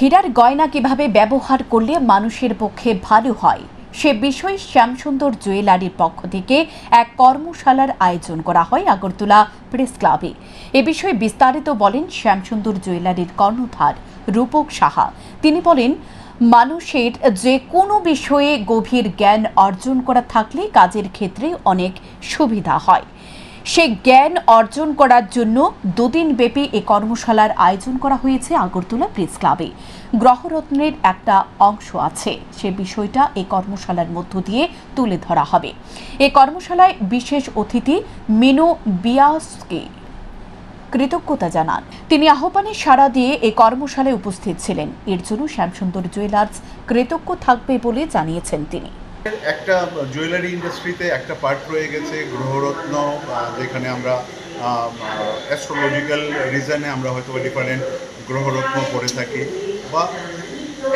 হীরার গয়না কীভাবে ব্যবহার করলে মানুষের পক্ষে ভালো হয়? সে বিষয়ে শ্যামসুন্দর জুয়েলারির পক্ষ থেকে এক কর্মশালার আয়োজন করা হয় আগরতলা প্রেস ক্লাবে। এ বিষয়ে বিস্তারিত বলেন শ্যামসুন্দর জুয়েলারির কর্ণধার রূপক সাহা। তিনি বলেন, মানুষের যে কোনো বিষয়ে গভীর জ্ঞান অর্জন করা থাকলে কাজের ক্ষেত্রে অনেক সুবিধা হয়। সে জ্ঞান অর্জন করার জন্য দুদিন ব্যাপী এ কর্মশালার আয়োজন করা হয়েছে আগরতলা প্রেস ক্লাবে। গ্রহরত্নের একটা অংশ আছে। সে বিষয়টা এই কর্মশালার মধ্য দিয়ে তুলে ধরা হবে। এই কর্মশালায় বিশেষ অতিথি মিনু বিয়াসকে কৃতজ্ঞতা জানান। তিনি আহ্বানে সাড়া দিয়ে এই কর্মশালায় উপস্থিত ছিলেন। এর জন্য শ্যামসুন্দর জুয়েলার্স কৃতজ্ঞ থাকবে বলে জানিয়েছেন তিনি। একটা জুয়েলারি ইন্ডাস্ট্রিতে একটা পার্ট রয়ে গেছে, গ্রহরত্ন যেখানে আমরা অ্যাস্ট্রোলজিক্যাল রিজনে আমরা হয়তো ডিফারেন্ট গ্রহরত্ন করে থাকি। বা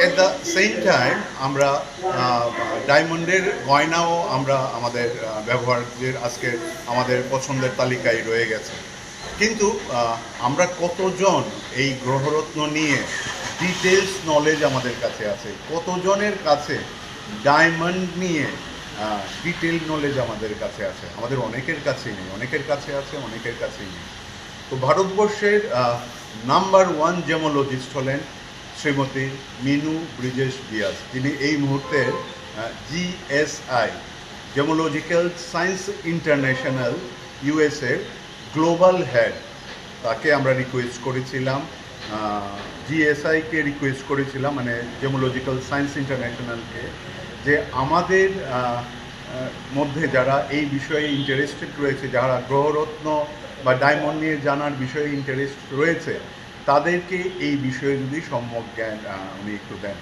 এট দ্য সেম টাইম আমরা ডায়মন্ডের গয়নাও আমরা আমাদের ব্যবহারের আজকে আমাদের পছন্দের তালিকায় রয়ে গেছে। কিন্তু আমরা কতজন এই গ্রহরত্ন নিয়ে ডিটেলস নলেজ আমাদের কাছে আছে? কতজনের কাছে ডায়মন্ড নিয়ে ডিটেল নলেজ আমাদের কাছে আছে। আমাদের অনেকের কাছেই নেই, অনেকের কাছে আছে, অনেকের কাছেই নেই। তো ভারতবর্ষের নাম্বার ওয়ান জেমোলজিস্ট হলেন শ্রীমতী মিনু ব্রিজেশ বিয়াস যিনি এই মুহূর্তে GSI gemological science international USA global head তাকে আমরা রিকোয়েস্ট করেছিলাম। জিএসআইকে রিকোয়েস্ট করেছিলাম মানে জেমোলজিক্যাল সায়েন্স ইন্টারন্যাশনালকে যে আমাদের মধ্যে যারা এই বিষয়ে ইন্টারেস্টেড রয়েছে, যারা গ্রহরত্ন বা ডায়মন্ড নিয়ে জানার বিষয়ে ইন্টারেস্ট রয়েছে, তাদেরকে এই বিষয়ে যদি সম্যক জ্ঞান উনি একটু দেন।